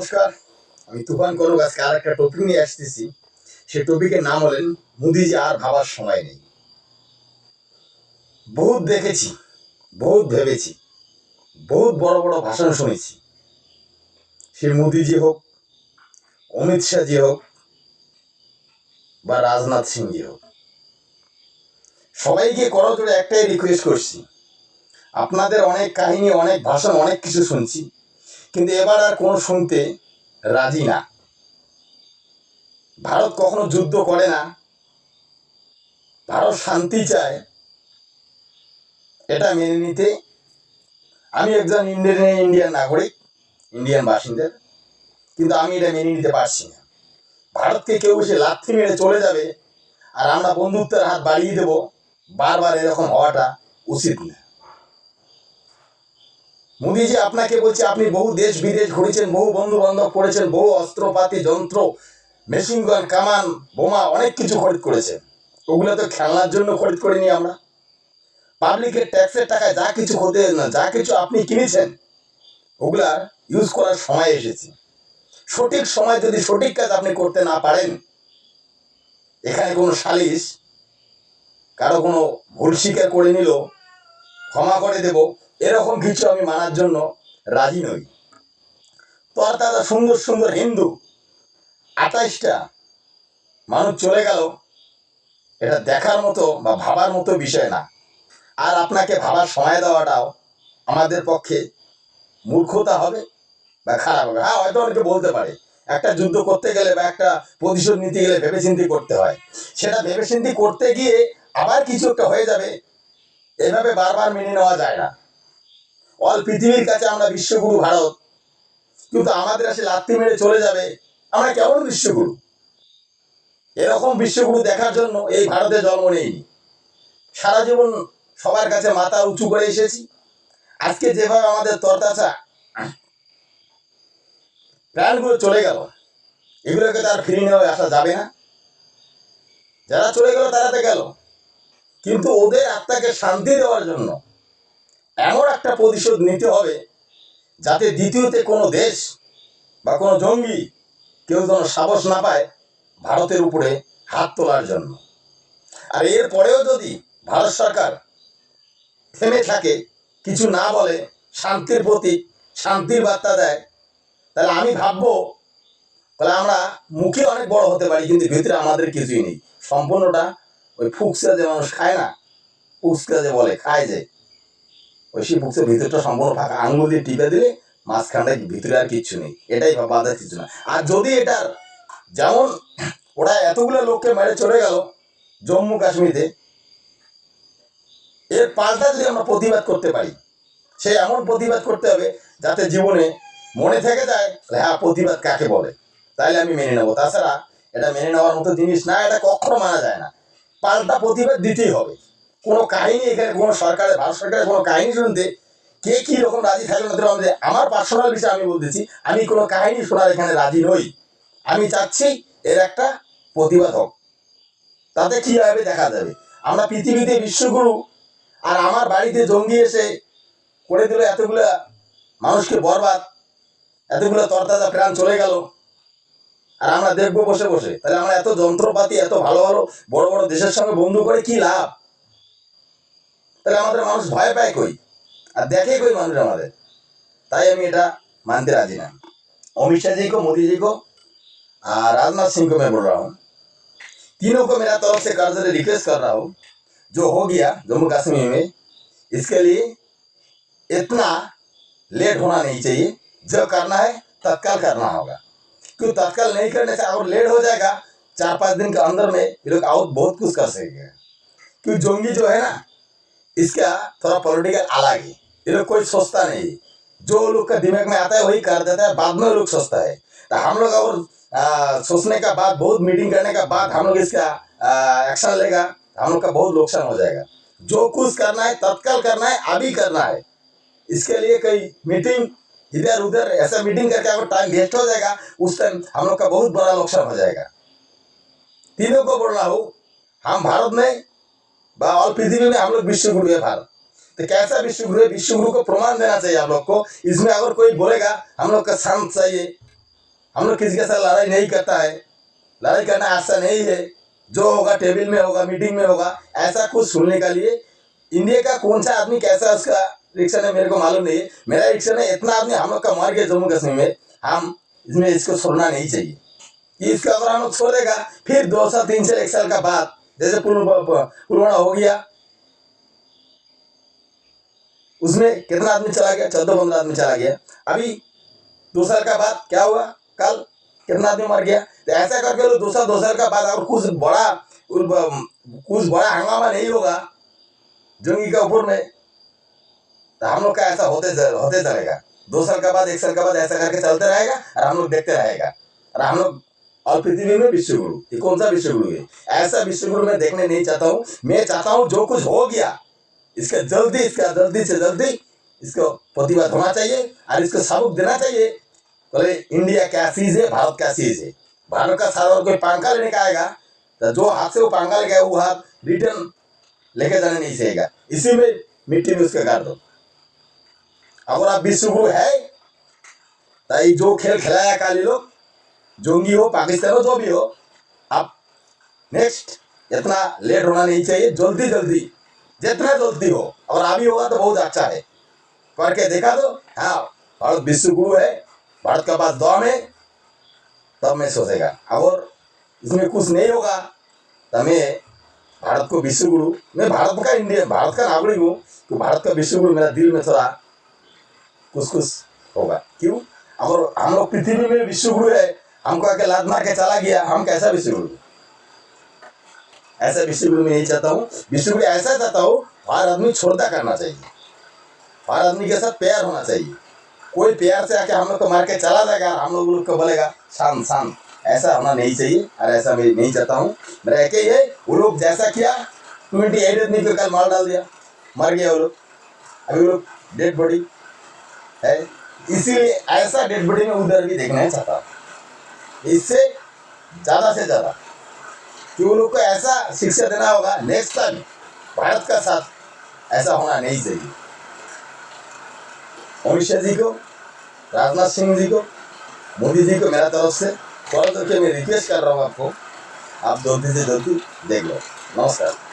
নমস্কার। আমি তুফান করব, আজকে আর একটা টপিক নিয়ে আসতেছি। সে টপিকের নাম হলেন মোদিজি আর ভাবার সময় নেই। বহুত দেখেছি, বহুত ভেবেছি, বহুত বড় বড় ভাষণ শুনেছি। সে মোদিজি হোক, অমিত শাহজি হোক, বা রাজনাথ সিংজি হোক। সবাইকে করো জোরে একটাই রিকোয়েস্ট করছি। আপনাদের অনেক কাহিনী, অনেক ভাষণ, অনেক কিছু শুনছি। কিন্তু এবার আর কোনো শুনতে রাজি না। ভারত কখনো যুদ্ধ করে না। ভারত শান্তি চায়। এটা মেনে নিতে। আমি একজন ইন্ডিয়ান ইন্ডিয়ান নাগরিক, ইন্ডিয়ান বাসিন্দা কিন্তু আমি এটা মেনে নিতে পারছি না। ভারতকে কেউ এসে লাথি মেরে চলে যাবে, আর আমরা বন্ধুত্বের হাত বাড়িয়ে দেব। বারবার এরকম হওয়াটা উচিত না। মোদিজি আপনাকে বলছে, আপনি বহু দেশ বিদেশ ঘুরেছেন, বহু বন্ধু বান্ধব করেছেন, বহু অস্ত্রপাতি, যন্ত্র মেশিন গান কামান, বোমা, অনেক কিছু খরিদ করেছেন। ওগুলো তো খেলনার জন্য খরিদ করিনি আমরা। পাবলিকের ট্যাক্সের টাকায় যা কিছু হতে না, যা কিছু আপনি কিনেছেন ওগুলার ইউজ করার সময় এসেছে। সঠিক সময় যদি সঠিক কাজ আপনি করতে না পারেন, এখানে কোনো সালিশ, কারও কোনো ভুল স্বীকার করে নিল, ক্ষমা করে দেব। এরকম কিছু আমি মানার জন্য রাজি নই। তো দাদা সুন্দর সুন্দর হিন্দু, আঠাইশটা মানুষ চলে গেল, এটা দেখার মতো বা ভাবার মতো বিষয় না। আর আপনাকে ভাবার সময় দেওয়াটাও আমাদের পক্ষে মূর্খতা হবে বা খারাপ হবে। হ্যাঁ হয়তো অনেকে বলতে পারে, একটা যুদ্ধ করতে গেলে বা একটা প্রতিশোধ নিতে গেলে ভেবেচিন্তি করতে হয়। সেটা ভেবেচিন্তি করতে গিয়ে আবার কিছু একটা হয়ে যাবে, এভাবে বারবার মেনে নেওয়া যায় না। অল পৃথিবীর কাছে আমরা বিশ্বগুরু ভারত। কিন্তু আমাদের আসে লাত্তি মেরে চলে যাবে। আমরা কেমন বিশ্বগুরু? এরকম বিশ্বগুরু দেখার জন্য এই ভারতে জন্ম নেইনি। সারা জীবন সবার কাছে মাথা উঁচু করে এসেছি। আজকে যেভাবে আমাদের তরতাছা প্রাণগুলো চলে গেল, এগুলোকে তার ফিরিয়ে নেওয়া আসা যাবে না। যারা চলে গেল তারা তো গেল। কিন্তু ওদের আত্মাকে শান্তি দেওয়ার জন্য এমন একটা প্রতিশোধ নিতে হবে যাতে দ্বিতীয়তে কোনো দেশ বা কোনো জঙ্গি কেউ যেন সাহস না পায় ভারতের উপরে হাত তোলার জন্য। আর এর পরেও যদি ভারত সরকার থেমে থাকে, কিছু না বলে, শান্তির প্রতি শান্তির বার্তা দেয়, তাহলে আমি ভাববো, তাহলে আমরা মুখে অনেক বড় হতে পারি, কিন্তু ভিতরে আমাদের কিছুই নেই। সম্পূর্ণটা ওই ফুকসা যে মানুষ খায় না, ফুকসা যে বলে, খায় যে। ওই সেই বুকসের ভিতরটা সম্পূর্ণ ফাঁকা। আঙুল দিয়ে টিপে দিলে মাঝখানটা ভিতরে আর কিচ্ছু নেই। এটাই বাধা কিছু না। আর যদি এটার যেমন ওরা এতগুলো লোককে মেরে চলে গেল জম্মু কাশ্মীরে, এর পাল্টা যদি আমরা প্রতিবাদ করতে পারি, সে এমন প্রতিবাদ করতে হবে যাতে জীবনে মনে থেকে যায় হ্যাঁ প্রতিবাদ কাকে বলে? তাইলে আমি মেনে নেব। তাছাড়া এটা মেনে নেওয়ার মতো জিনিস না, এটা কখনো মানা যায় না। পাল্টা প্রতিবাদ দিতেই হবে। কোনো কাহিনী এখানে, কোনো সরকারের, ভারত সরকারের কোনো কাহিনী শুনতে কে কি রকম রাজি থাকবে না আমার পার্সোনাল বিষয়ে আমি বলতেছি, আমি কোনো কাহিনী শোনার এখানে রাজি নই। আমি চাচ্ছি এর একটা প্রতিবাদ হোক। তাতে কি হবে দেখা যাবে। আমরা পৃথিবীতে বিশ্বগুরু আর আমার বাড়িতে জঙ্গি এসে করে দিল এতগুলা মানুষকে বরবাদ, এতগুলো তরতাজা প্রাণ চলে গেল। আর আমরা দেখব বসে বসে। তাহলে আমরা এত যন্ত্রপাতি, এত ভালো ভালো বড় বড় দেশের সঙ্গে বন্ধু করে কি লাভ? তাহলে আমাদের মানুষ ভয় পায় কই আর দেখে কই মানুষ আমাদের তাই আমি এটা मानते राजी ना अमित शाह जी को मोदी जी को और राजनाथ सिंह को मैं बोल रहा हूँ तीनों को मेरा तरफ से कर्ज रिक्वेस्ट कर रहा हूँ जो हो गया जम्मू कश्मीर में इसके लिए इतना लेट होना नहीं चाहिए जो करना है तत्काल करना होगा क्यों तत्काल नहीं करने से और लेट हो जाएगा चार पाँच दिन के अंदर में ये लोग और बहुत कुछ कर सकेंगे क्यों जोंगी जो है ना इसका थोड़ा पॉलिटिकल अलग है। ये लोग कोई सोचता नहीं जो लोग का दिमाग में आता है, वही कर देता है, बाद में लोग सोचता है। तो हम लोग और सोचने का बाद, बहुत मीटिंग करने का बाद हम लोग इसका एक्शन लेगा, हम लोग का बहुत नुकसान हो जाएगा। जो कुछ करना है, तत्काल करना है, अभी करना है। इसके लिए कई मीटिंग इधर उधर, ऐसा मीटिंग करके अगर टाइम वेस्ट हो जाएगा, उस टाइम हम लोग का बहुत बड़ा नुकसान हो जाएगा। तीनों को बोल रहा हूँ, हम भारत में पृथ्वी में हम लोग विश्व गुरु है भारत तो कैसा विश्व गुरु है विश्व गुरु को प्रमाण देना चाहिए आप लोग को इसमें अगर कोई बोलेगा हम लोग का शांत चाहिए हम लोग किसी के साथ लड़ाई नहीं करता है लड़ाई करना ऐसा नहीं है जो होगा टेबल में होगा मीटिंग में होगा ऐसा कुछ सुनने का लिए इंडिया का कौन सा आदमी कैसा उसका रिक्शन है मेरे को मालूम नहीं है मेरा रिक्शन है इतना आदमी हम लोग का मार गया जम्मू कश्मीर में हम इसमें इसको छोड़ना नहीं चाहिए कि इसका अगर हम लोग छोड़ेगा फिर दो साल तीन साल एक साल का बाद जैसे पुलवामा हो गया। उसमें कितना आदमी चला गया? चौदह पंद्रह आदमी चला गया। अभी दो साल का बाद क्या हुआ? कल कितना आदमी मर गया? तो ऐसा करके लो दो साल दो साल का बाद अगर कुछ बड़ा कुछ बड़ा हंगामा नहीं होगा जंगी के ऊपर में। तो हम लोग का ऐसा होते चल- होते चलेगा। दो साल का बाद, एक साल का बाद ऐसा करके चलते रहेगा और हम लोग देखते रहेगा। और हम लोग और पृथ्वी में विश्व गुरु ये कौन सा विश्व गुरु है? ऐसा विश्व गुरु मैं देखने नहीं चाहता हूँ। मैं चाहता हूँ जो कुछ हो गया, इसका जल्दी इसका जल्दी से जल्दी इसको प्रतिवाद होना चाहिए और इसको सबक देना चाहिए। बोले, इंडिया क्या चीज़ है? भारत क्या चीज़ है? भारत का सारा कोई पंखा लेने का आएगा? तो जो हाथ से वो पंखा लेके वो हाथ रिटर्न लेके जाने नहीं चाहिएगा इसी में मिट्टी में उसका गाड़ दो। अगर आप विश्व गुरु है तो जो खेल खिलाया काली लोग जोंगी हो, पाकिस्तान हो, जो भी हो, आप नेक्स्ट इतना लेट होना नहीं चाहिए, जल्दी जल्दी, जितना जल्दी हो, और अभी होगा तो बहुत अच्छा है। करके देखा तो हाँ भारत विश्व गुरु है, भारत का पास दम है, तब मैं सोचेगा। और इसमें कुछ नहीं होगा तो मैं भारत को विश्व गुरु मैं भारत का इंडिया भारत का नागरिक हूँ तो भारत का विश्व गुरु मेरा दिल में थोड़ा कुछ कुछ होगा। क्यों? अगर हम लोग पृथ्वी में विश्व गुरु है हमको आके लात मार के चला गया, हम कैसा विश्व गुरु ऐसा विश्व गुरु में नहीं चाहता हूँ विश्व गुरु ऐसा चाहता हूँ, हर आदमी छोड़ता करना चाहिए। हर आदमी के साथ प्यार होना चाहिए। कोई प्यार से आके हम लोग को मार के चला जाएगा हम लोग लोग को बोलेगा, शांत शांत, ऐसा होना नहीं चाहिए, और ऐसा मैं नहीं चाहता हूँ। मेरा एक ही है वो लोग जैसा किया ट्वेंटी एट आदमी को कल मार डाल दिया, मर गया वो लोग अभी वो लोग डेड बॉडी है। इसीलिए ऐसा डेड बॉडी में उधर भी देखना चाहता हूँ। इससे ज़्यादा से ज़्यादा। कि उन लोग को ऐसा शिक्षा देना होगा नेक्स्ट टाइम भारत का साथ ऐसा होना नहीं चाहिए। अमित शाह जी को, राजनाथ सिंह जी को, मोदी जी को मेरा तरफ़ से थोड़ा करके मैं रिक्वेस्ट कर रहा हूँ आपको। आप जल्दी से जल्दी देख लो। नमस्कार।